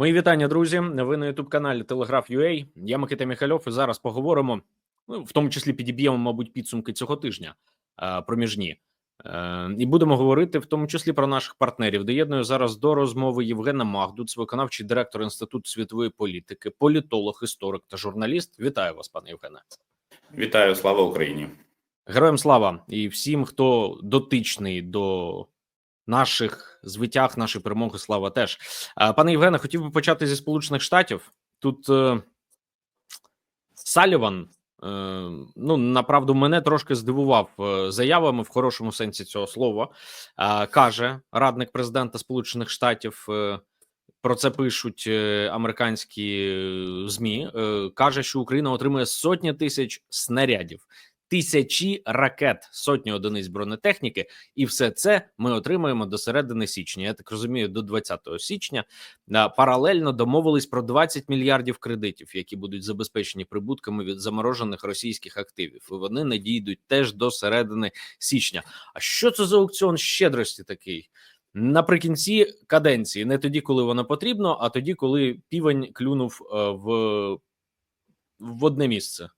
Мої вітання, друзі. Ви на youtube каналі Телеграф.ua. Я Микита Міхальов. І зараз поговоримо, ну, в тому числі підіб'ємо, мабуть, підсумки цього тижня е, проміжні. Е, і будемо говорити в тому числі про наших партнерів. Доєдную зараз до розмови Євгена Магдуц, виконавчий директор Інституту світової політики, політолог, історик та журналіст. Вітаю вас, пане Євгене. Вітаю, слава Україні. Героям слава і всім, хто дотичний до наших звитяг, нашої перемоги. Слава теж. Пане Євгене, хотів би почати зі Сполучених Штатів. Тут е, Саліван, е, ну направду, мене трошки здивував е, заявами в хорошому сенсі цього слова. Е, каже радник президента Сполучених Штатів. Е, про це пишуть е, американські е, змі. Е, каже, що Україна отримує сотні тисяч снарядів, тисячі ракет, сотні одиниць бронетехніки, і все це ми отримаємо до середини січня. Я так розумію, до 20 січня. Паралельно домовились про 20 мільярдів кредитів, які будуть забезпечені прибутками від заморожених російських активів. І вони надійдуть теж до середини січня. А що це за аукціон щедрості такий? Наприкінці каденції, не тоді, коли воно потрібно, а тоді, коли півень клюнув е, в, в одне місце.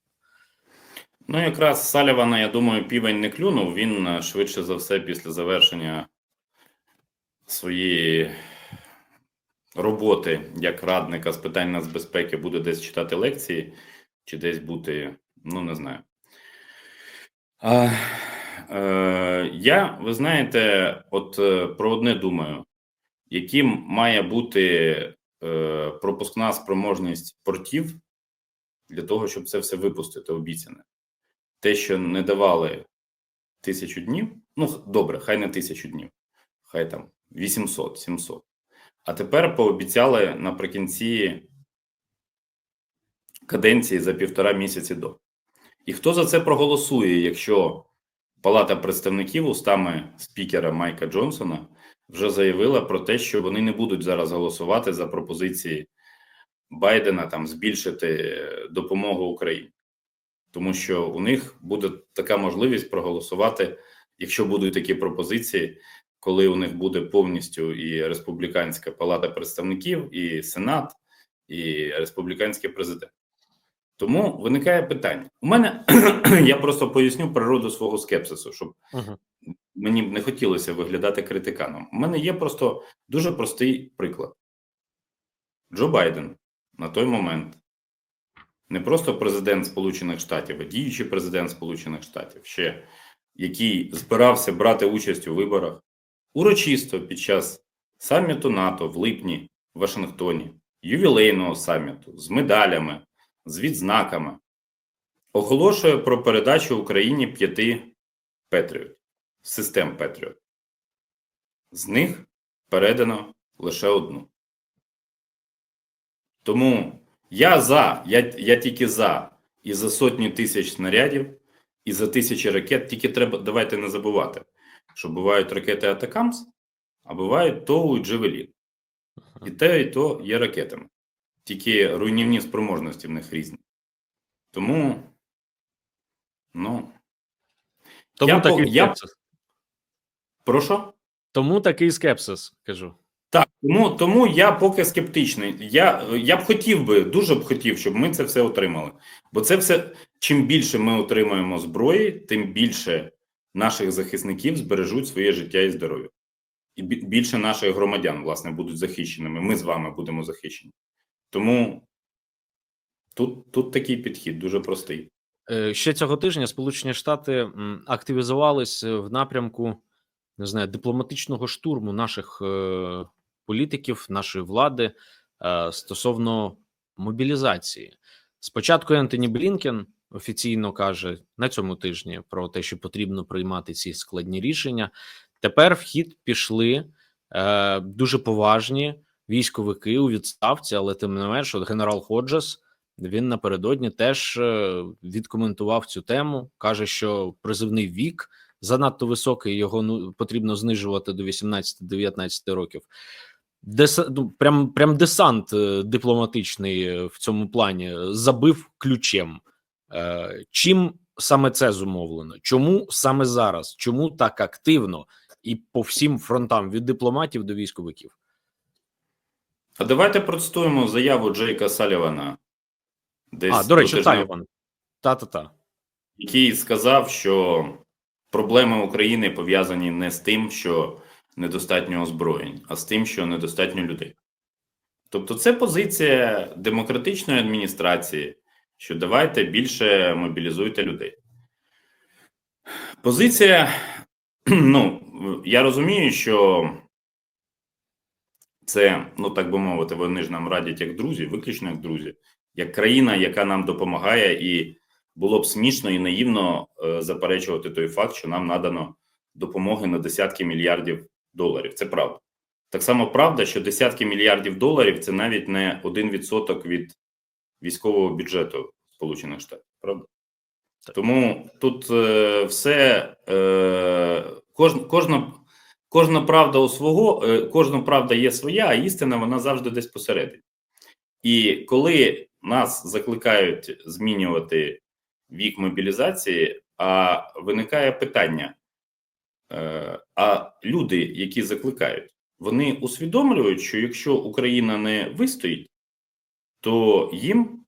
Ну, якраз Салівана, я думаю, півень не клюнув. Він е, швидше за все після завершення своєї роботи як радника з питань нацбезпеки буде десь читати лекції, чи десь бути, ну не знаю. А, е, я, ви знаєте, от е, про одне думаю, яким має бути е, пропускна спроможність портів для того, щоб це все випустити, обіцяне. Те, що не давали тисячу днів, ну добре, хай не тисячу днів, хай там 800, 700. А тепер пообіцяли наприкінці каденції за півтора місяці до. І хто за це проголосує, якщо Палата представників устами спікера Майка Джонсона вже заявила про те, що вони не будуть зараз голосувати за пропозиції Байдена там збільшити допомогу Україні, тому що у них буде така можливість проголосувати, якщо будуть такі пропозиції, коли у них буде повністю і республіканська палата представників, і Сенат, і республіканський президент. Тому виникає питання. У мене я просто поясню природу свого скепсису, щоб Угу. мені б не хотілося виглядати критиканом. У мене є просто дуже простий приклад. Джо Байден на той момент не просто президент Сполучених Штатів, а діючий президент Сполучених Штатів, ще який збирався брати участь у виборах урочисто під час саміту НАТО в липні в Вашингтоні, ювілейного саміту з медалями, з відзнаками, оголошує про передачу Україні п'яти Петріот, систем Петріот. З них передано лише одну. Тому я за, я, я тільки за і за сотні тисяч снарядів, і за тисячі ракет. Тільки треба, давайте не забувати, що бувають ракети Атакамс, а бувають ТОУ і Джевелін. І те, і то є ракетами. Тільки руйнівні спроможності в них різні. Тому, ну, Тому Я такий я- скепсис. прошу. Тому такий скепсис, кажу. Тому, тому я поки скептичний. Я, я б хотів би, дуже б хотів, щоб ми це все отримали. Бо це все, чим більше ми отримаємо зброї, тим більше наших захисників збережуть своє життя і здоров'я. І більше наших громадян, власне, будуть захищеними. Ми з вами будемо захищені. Тому тут, тут такий підхід дуже простий. Е, Ще цього тижня Сполучені Штати активізувались е, в напрямку не знаю дипломатичного штурму наших е, політиків, нашої влади е, стосовно мобілізації. Спочатку Ентоні Блінкен офіційно каже на цьому тижні про те, що потрібно приймати ці складні рішення. Тепер в хід пішли е, дуже поважні військовики у відставці, але тим не менш, от генерал Ходжес. Він напередодні теж е, відкоментував цю тему. каже, що призивний вік занадто високий, його ну потрібно знижувати до 18-19 років. Дес, ну, прям, прям десант е, дипломатичний е, в цьому плані забив ключем. Е, Чим саме це зумовлено? Чому саме зараз? Чому так активно і по всім фронтам від дипломатів до військовиків? А давайте процитуємо заяву Джейка Салівана. Десь А, до речі, тижня- Саліван. Та-та-та. який сказав, що проблеми України пов'язані не з тим, що недостатньо озброєнь, а з тим, що недостатньо людей. Тобто, це позиція демократичної адміністрації, що давайте більше мобілізуйте людей. Позиція, ну, я розумію, що це, ну так би мовити, вони ж нам радять як друзі, виключно як друзі, як країна, яка нам допомагає, і було б смішно і наївно е, заперечувати той факт, що нам надано допомоги на десятки мільярдів доларів. Це правда. Так само правда, що десятки мільярдів доларів це навіть не 1% від військового бюджету Сполучених Штатів. Правда? Тому тут е, все е, кожна, кожна, кожна правда у свого, е, кожна правда є своя, а істина вона завжди десь посередині. І коли нас закликають змінювати вік мобілізації, а виникає питання: а люди, які закликають, вони усвідомлюють, що якщо Україна не вистоїть, то їм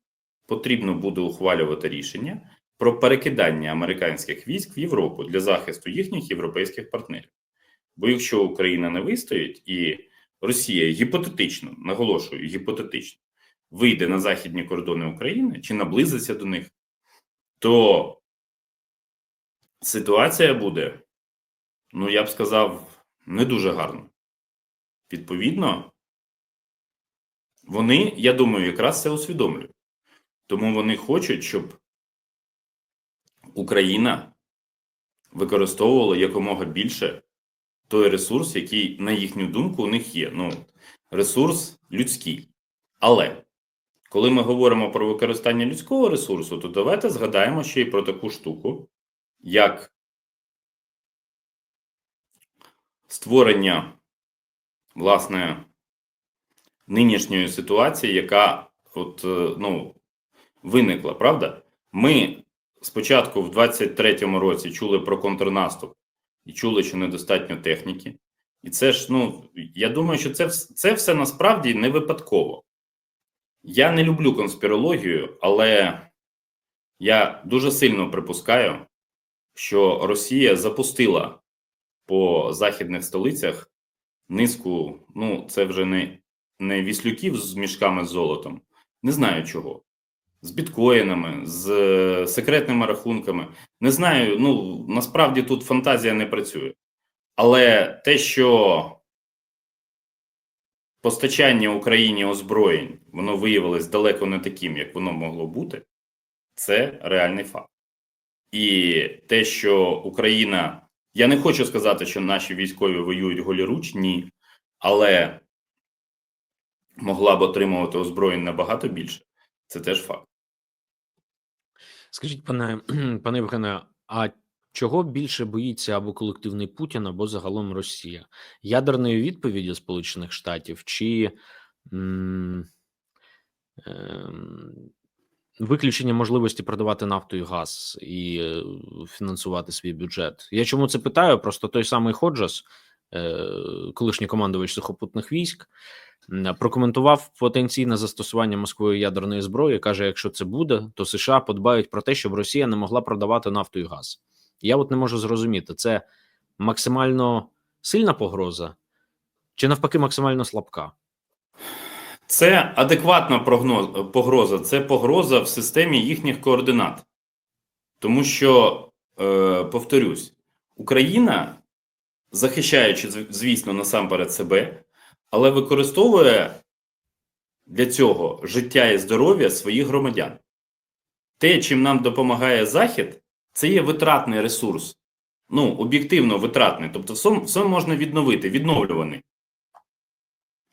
потрібно буде ухвалювати рішення про перекидання американських військ в Європу для захисту їхніх європейських партнерів. Бо якщо Україна не вистоїть і Росія гіпотетично, наголошую, гіпотетично вийде на західні кордони України чи наблизиться до них, то ситуація буде, ну я б сказав, не дуже гарна. Відповідно, вони, я думаю, якраз це усвідомлюють. Тому вони хочуть, щоб Україна використовувала якомога більше той ресурс, який, на їхню думку, у них є. Ну, ресурс людський. Але коли ми говоримо про використання людського ресурсу, то давайте згадаємо ще й про таку штуку, як створення власне нинішньої ситуації, яка от, е, ну, виникла, правда? Ми спочатку в 23-му році чули про контрнаступ і чули, що недостатньо техніки. І це ж, ну, я думаю, що це, це все насправді не випадково. Я не люблю конспірологію, але я дуже сильно припускаю, що Росія запустила по західних столицях низку, ну, це вже не, не віслюків з мішками з золотом, не знаю чого. З біткоїнами, з е, секретними рахунками. Не знаю, ну насправді тут фантазія не працює. Але те, що постачання Україні озброєнь, воно виявилось далеко не таким, як воно могло бути, це реальний факт. І те, що Україна. Я не хочу сказати, що наші військові воюють голіруч, ні. Але могла б отримувати озброєнь набагато більше. Це теж факт. Скажіть, пане, пане Євгене, а чого більше боїться або колективний Путін, або загалом Росія? Ядерної відповіді Сполучених Штатів чи м, ем, виключення можливості продавати нафту і газ і е, фінансувати свій бюджет? Я чому це питаю? Просто той самий Ходжес, е, колишній командувач сухопутних військ, прокоментував потенційне застосування Москвою ядерної зброї. каже: якщо це буде, то США подбають про те, щоб Росія не могла продавати нафту і газ. Я от не можу зрозуміти, це максимально сильна погроза, чи навпаки, максимально слабка. Це адекватна прогноз, погроза, це погроза в системі їхніх координат. Тому що, е, повторюсь, Україна, захищаючи, звісно, насамперед себе, але використовує для цього життя і здоров'я своїх громадян. Те, чим нам допомагає Захід, це є витратний ресурс. Ну, об'єктивно витратний. Тобто, все, все можна відновити, відновлюваний.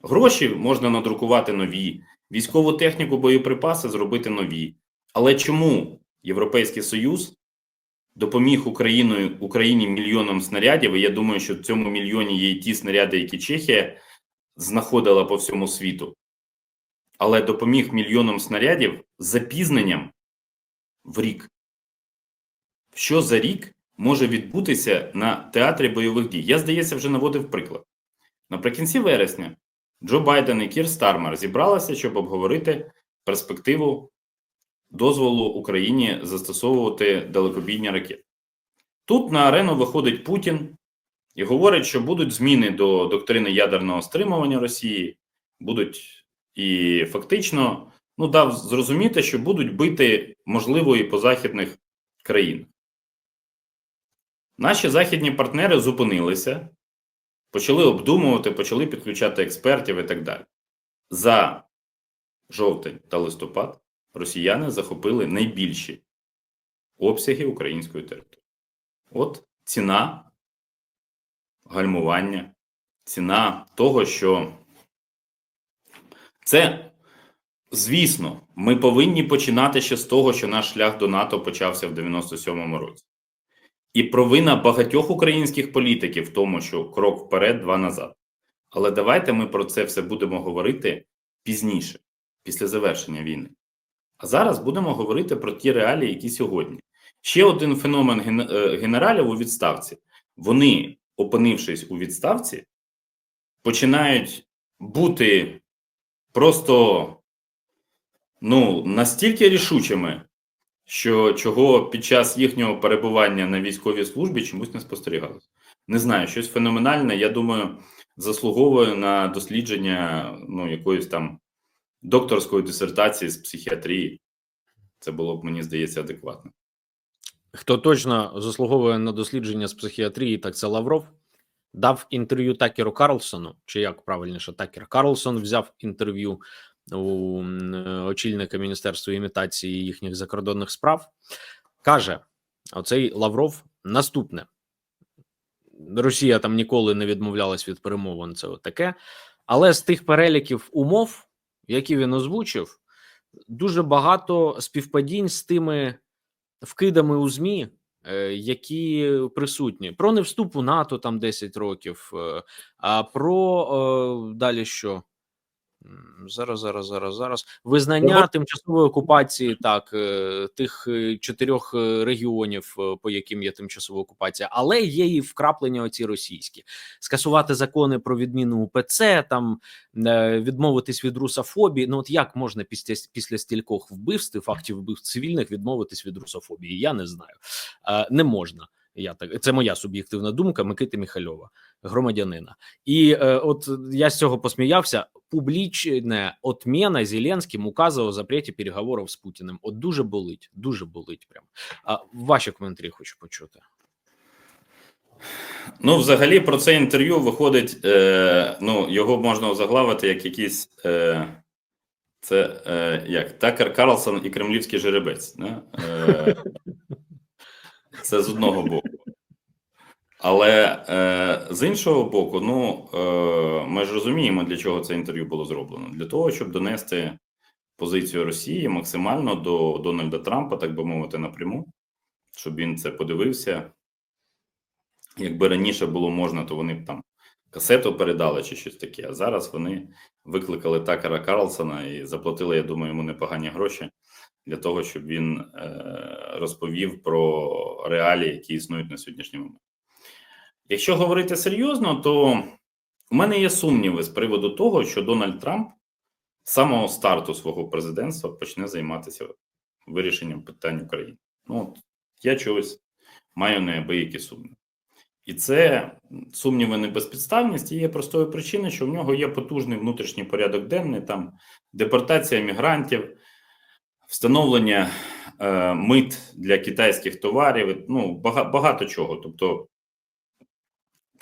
Гроші можна надрукувати нові, військову техніку, боєприпаси зробити нові. Але чому Європейський Союз допоміг Україною, Україні мільйоном снарядів? І я думаю, що в цьому мільйоні є і ті снаряди, які Чехія знаходила по всьому світу. Але допоміг мільйоном снарядів з запізненням в рік. Що за рік може відбутися на театрі бойових дій? Я, здається, вже наводив приклад. Наприкінці вересня Джо Байден і Кір Стармер зібралися, щоб обговорити перспективу дозволу Україні застосовувати далекобійні ракети. Тут на арену виходить Путін і говорить, що будуть зміни до доктрини ядерного стримування Росії, будуть і фактично ну, дав зрозуміти, що будуть бити можливо і по західних країнах. Наші західні партнери зупинилися, почали обдумувати, почали підключати експертів і так далі. За жовтень та листопад росіяни захопили найбільші обсяги української території. От ціна гальмування, ціна того, що це, звісно, ми повинні починати ще з того, що наш шлях до НАТО почався в 97-му році. І провина багатьох українських політиків в тому, що крок вперед, два назад. Але давайте ми про це все будемо говорити пізніше, після завершення війни. А зараз будемо говорити про ті реалії, які сьогодні. Ще один феномен е, генералів у відставці. Вони, опинившись у відставці, починають бути просто ну, настільки рішучими, що чого під час їхнього перебування на військовій службі чомусь не спостерігалося. Не знаю, щось феноменальне, я думаю, заслуговує на дослідження ну, якоїсь там докторської дисертації з психіатрії. Це було б, мені здається, адекватно. Хто точно заслуговує на дослідження з психіатрії, так це Лавров. Дав інтерв'ю Такеру Карлсону, чи як правильніше, Такер Карлсон взяв інтерв'ю у е, очільника Міністерства імітації їхніх закордонних справ. Каже: оцей Лавров наступне. Росія там ніколи не відмовлялась від перемовин. Це таке. Але з тих переліків умов, які він озвучив, дуже багато співпадінь з тими вкидами у ЗМІ, е, які присутні про невступ у НАТО там 10 років, е, а про далі що? Зараз, зараз, зараз, зараз. Визнання тимчасової окупації, так, е, тих е, чотирьох е, регіонів, по яким є тимчасова окупація, але є і вкраплення оці російські. Скасувати закони про відміну УПЦ, там відмовитись від русофобії. Ну от як можна після після стількох вбивств, фактів вбивств цивільних відмовитись від русофобії? Я не знаю. Не можна. Я так це моя суб'єктивна думка Микити Міхальова, громадянина. І е, от я з цього посміявся. Публічне отмена Зеленським указу о запреті переговорів з Путіним. От дуже болить, дуже болить. Прям а ваші коментарі хочу почути. Ну, взагалі, про це інтерв'ю виходить. Е, ну, його можна озаглавити як якийсь. Е, це е, як Такер Карлсон і Кремлівський жеребець. Не? Е, це з одного боку. Але е, з іншого боку, ну е, ми ж розуміємо, для чого це інтерв'ю було зроблено. Для того, щоб донести позицію Росії максимально до Дональда Трампа, так би мовити, напряму, щоб він це подивився. Якби раніше було можна, то вони б там касету передали чи щось таке. А зараз вони викликали Такера Карлсона і заплатили, я думаю, йому непогані гроші для того, щоб він е, розповів про реалії, які існують на сьогоднішній момент. Якщо говорити серйозно, то у мене є сумніви з приводу того, що Дональд Трамп з самого старту свого президентства почне займатися вирішенням питань України. Ну, от я чогось маю неабиякі сумніви. І це сумніви не безпідставність і є простою причиною, що в нього є потужний внутрішній порядок денний, там депортація мігрантів, встановлення е, мит для китайських товарів, ну багато, багато чого. Тобто,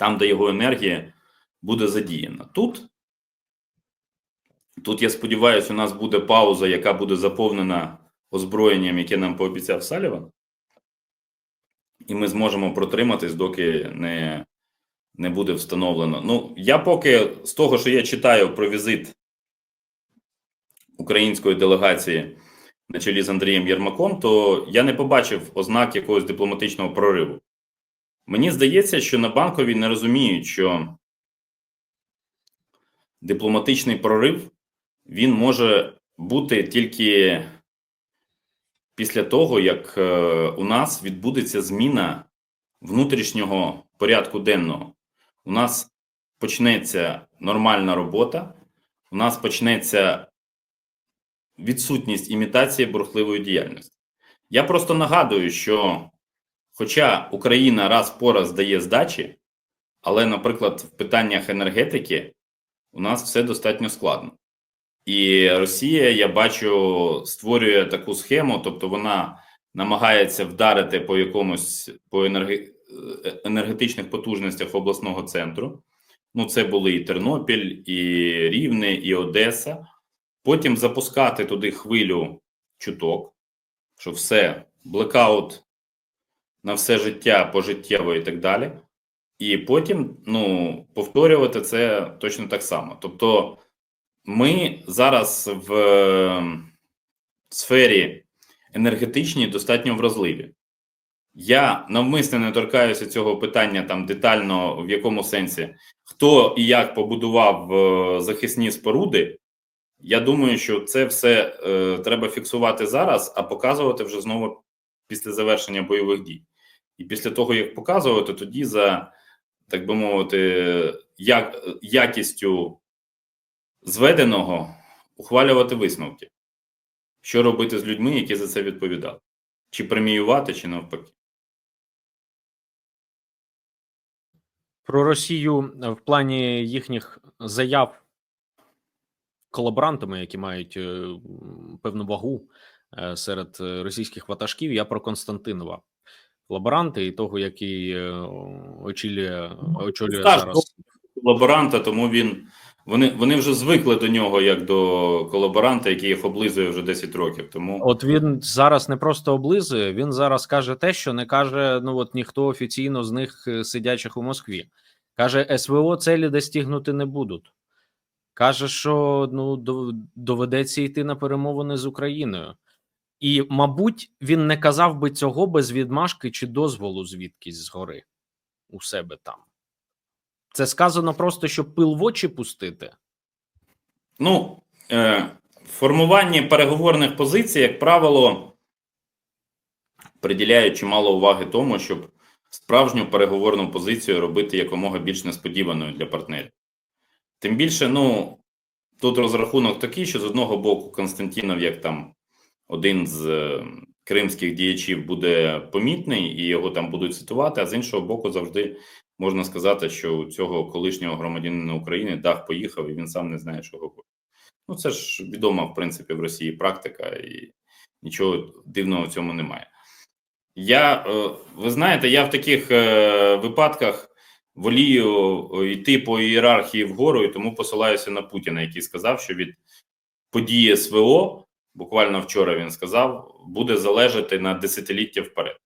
там, де його енергія буде задіяна. Тут, тут я сподіваюся, у нас буде пауза, яка буде заповнена озброєнням, яке нам пообіцяв Саліван. І ми зможемо протриматись, доки не, не буде встановлено. Ну, я поки з того, що я читаю про візит української делегації на чолі з Андрієм Єрмаком, то я не побачив ознак якогось дипломатичного прориву. Мені здається, що на банковій не розуміють, що дипломатичний прорив він може бути тільки після того, як е, у нас відбудеться зміна внутрішнього порядку денного. У нас почнеться нормальна робота, у нас почнеться відсутність імітації бурхливої діяльності. Я просто нагадую, що хоча Україна раз по раз дає здачі, але, наприклад, в питаннях енергетики у нас все достатньо складно. І Росія, я бачу, створює таку схему, тобто вона намагається вдарити по якомусь по енерге, е, енергетичних потужностях обласного центру. Ну, це були і Тернопіль, і Рівне, і Одеса. Потім запускати туди хвилю чуток, що все, блекаут на все життя, пожиттєво і так далі. І потім ну, повторювати це точно так само. Тобто, ми зараз в е, сфері енергетичній достатньо вразливі. Я навмисне не торкаюся цього питання там детально, в якому сенсі, хто і як побудував е, захисні споруди. Я думаю, що це все е, треба фіксувати зараз, а показувати вже знову після завершення бойових дій. І після того, як показувати, тоді за, так би мовити, як, якістю зведеного ухвалювати висновки. Що робити з людьми, які за це відповідали? Чи преміювати, чи навпаки? Про Росію в плані їхніх заяв колаборантами, які мають е, певну вагу е, серед е, російських ватажків. Я про Константинова. Лаборанти і того, який е, очолює, очолює Так, зараз. Колаборанта, тому він. Вони, вони вже звикли до нього як до колаборанта, який їх облизує вже 10 років. Тому От він зараз не просто облизує, він зараз каже те, що не каже ну от ніхто офіційно з них е, сидячих у Москві. Каже, СВО цілі достигнути не будуть. Каже, що ну доведеться йти на перемовини з Україною. І, мабуть, він не казав би цього без відмашки чи дозволу звідкись згори у себе там. Це сказано просто, щоб пил в очі пустити. Ну, е, формування переговорних позицій, як правило, приділяють чимало уваги тому, щоб справжню переговорну позицію робити якомога більш несподіваною для партнерів. Тим більше, ну, тут розрахунок такий, що з одного боку Константінов, як там один з е, кримських діячів, буде помітний і його там будуть цитувати, а з іншого боку, завжди можна сказати, що у цього колишнього громадянина України дах поїхав, і він сам не знає, що говорить. Ну, це ж відома, в принципі, в Росії практика, і нічого дивного в цьому немає. Я, е, ви знаєте, я в таких е, випадках волію йти по ієрархії вгору, і тому посилаюся на Путіна, який сказав, що від події СВО, буквально вчора він сказав, буде залежати на десятиліття вперед.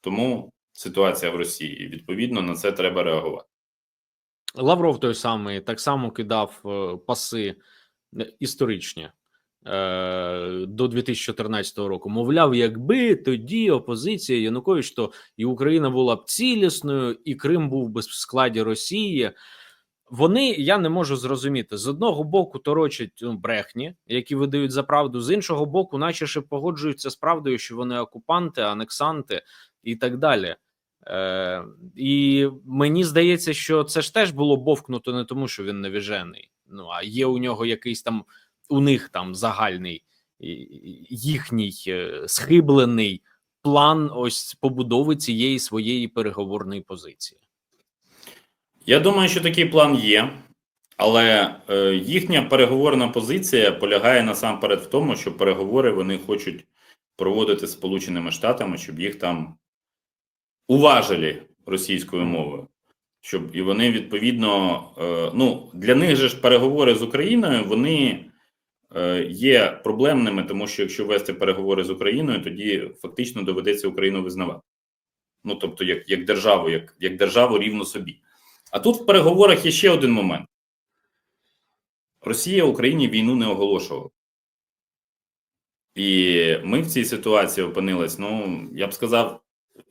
Тому ситуація в Росії, відповідно на це треба реагувати. Лавров той самий так само кидав е, паси е, історичні е, до 2014 року. Мовляв, якби тоді опозиція Янукович, то і Україна була б цілісною, і Крим був би в складі Росії. Вони я не можу зрозуміти з одного боку торочать ну, брехні, які видають за правду, з іншого боку, наче ще погоджуються з правдою, що вони окупанти, анексанти і так далі. Е, і мені здається, що це ж теж було бовкнуто не тому, що він невіжений. Ну а є у нього якийсь там у них там загальний їхній е, схиблений план ось побудови цієї своєї переговорної позиції. Я думаю, що такий план є, але е, їхня переговорна позиція полягає насамперед в тому, що переговори вони хочуть проводити з Сполученими Штатами, щоб їх там уважили російською мовою. Щоб і вони відповідно, е, ну для них же ж переговори з Україною вони е, є проблемними, тому що якщо вести переговори з Україною, тоді фактично доведеться Україну визнавати. Ну тобто, як, як державу, як, як державу рівно собі. А тут в переговорах є ще один момент: Росія Україні війну не оголошувала. І ми в цій ситуації опинились. Ну, я б сказав,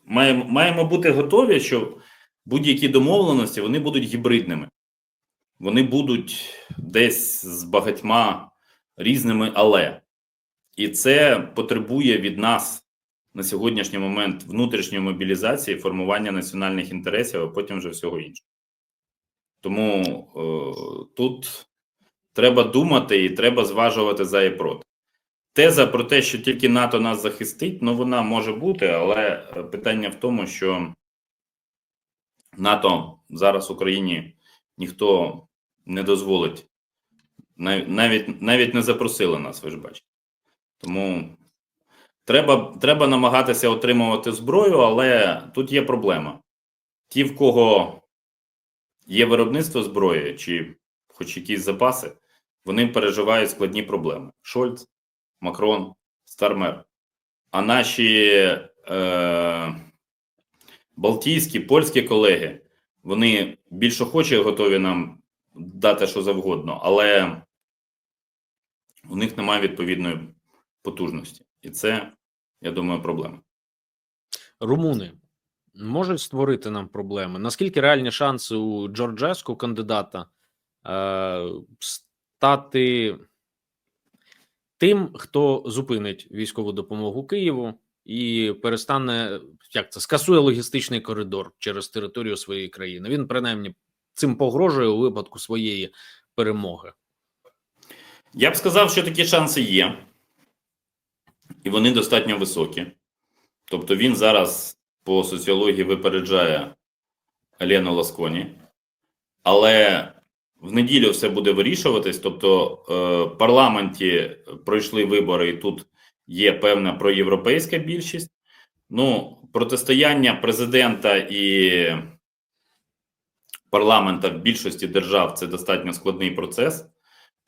маємо, маємо бути готові, що будь-які домовленості вони будуть гібридними. Вони будуть десь з багатьма різними але. І це потребує від нас на сьогоднішній момент внутрішньої мобілізації, формування національних інтересів, а потім вже всього іншого. Тому е, тут треба думати і треба зважувати за і проти. Теза про те, що тільки НАТО нас захистить, ну вона може бути, але е, питання в тому, що НАТО зараз Україні ніхто не дозволить, Нав- навіть, навіть не запросили нас, ви ж бачите. Тому треба, треба намагатися отримувати зброю, але тут є проблема. Ті, в кого є виробництво зброї чи хоч якісь запаси, вони переживають складні проблеми. Шольц, Макрон, Стармер. А наші е, балтійські, польські колеги, вони більш охоче готові нам дати що завгодно, але у них немає відповідної потужності. І це, я думаю, проблема. Румуни можуть створити нам проблеми. Наскільки реальні шанси у Джорджеску, кандидата, е, стати тим, хто зупинить військову допомогу Києву і перестане як це скасує логістичний коридор через територію своєї країни? Він принаймні цим погрожує у випадку своєї перемоги. Я б сказав, що такі шанси є, і вони достатньо високі. Тобто він зараз по соціології випереджає Лену Ласконі, але в неділю все буде вирішуватись. Тобто, е, в парламенті пройшли вибори, і тут є певна проєвропейська більшість. Ну, протистояння президента і парламента в більшості держав це достатньо складний процес.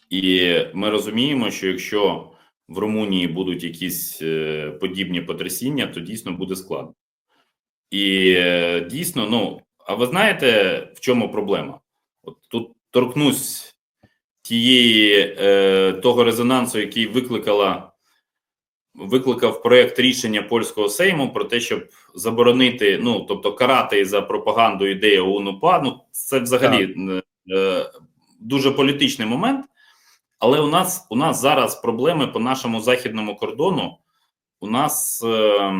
І ми розуміємо, що якщо в Румунії будуть якісь е, подібні потрясіння, то дійсно буде складно. І е, дійсно, ну а ви знаєте, в чому проблема? От тут торкнусь тієї е, того резонансу, який викликала викликав проект рішення польського сейму про те, щоб заборонити, ну тобто карати за пропаганду ідеї ОУН-УПА. Ну це взагалі е, дуже політичний момент. Але у нас у нас зараз проблеми по нашому західному кордону. У нас е,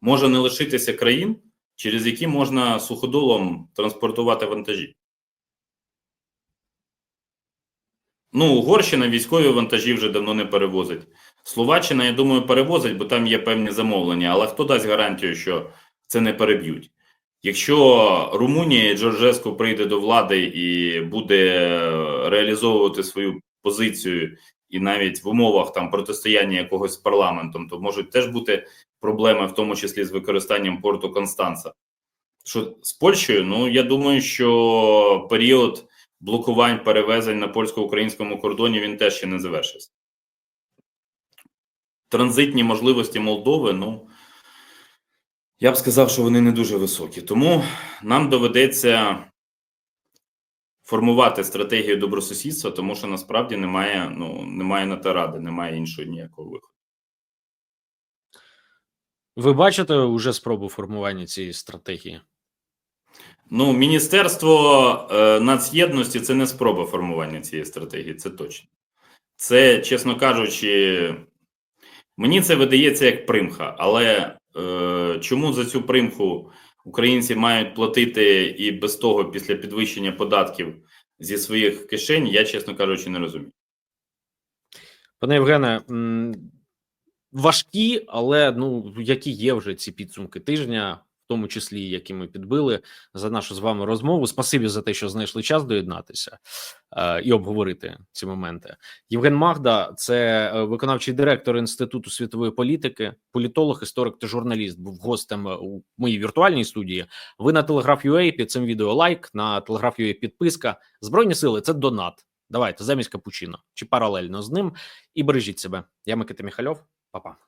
може не лишитися країн, через які можна суходолом транспортувати вантажі. Ну, Угорщина військові вантажі вже давно не перевозить. Словаччина, я думаю, перевозить, бо там є певні замовлення. Але хто дасть гарантію, що це не переб'ють? Якщо Румунія і Джорджеску прийде до влади і буде реалізовувати свою позицію, і навіть в умовах там протистояння якогось з парламентом, то можуть теж бути проблеми, в тому числі з використанням порту Констанца. Що з Польщею? Ну я думаю, що період блокувань перевезень на польсько-українському кордоні він теж ще не завершився. Транзитні можливості Молдови, ну. Я б сказав, що вони не дуже високі. Тому нам доведеться формувати стратегію добросусідства, тому що насправді немає, ну, немає на те ради, немає іншого ніякого виходу. Ви бачите уже спробу формування цієї стратегії? Ну, Міністерство е, нацєдності це не спроба формування цієї стратегії, це точно. Це, чесно кажучи, мені це видається як примха, але е, чому за цю примху українці мають платити і без того після підвищення податків зі своїх кишень, я, чесно кажучи, не розумію. Пане Євгене, важкі, але ну які є вже ці підсумки тижня, тому числі які ми підбили за нашу з вами розмову. Спасибі за те, що знайшли час доєднатися е, і обговорити ці моменти. Євген Магда, це е, виконавчий директор інституту світової політики, політолог, історик та журналіст. Був гостем е, у моїй віртуальній студії. Ви на Telegraph.ua, під цим відео лайк на Telegraph.ua підписка. Збройні сили це донат. Давайте замість капучино чи паралельно з ним. І бережіть себе. Я Микита Міхальов. Па-па.